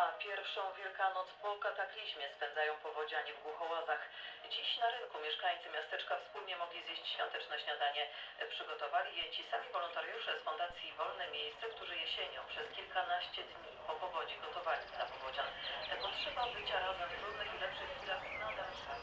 A pierwszą Wielkanoc po kataklizmie spędzają powodzianie w Głuchołazach. Dziś na rynku mieszkańcy miasteczka wspólnie mogli zjeść świąteczne śniadanie. Przygotowali je ci sami wolontariusze z Fundacji Wolne Miejsce, którzy jesienią przez kilkanaście dni po powodzi gotowali dla powodzian. Potrzeba bycia razem w trudnych i lepszych chwilach nadal.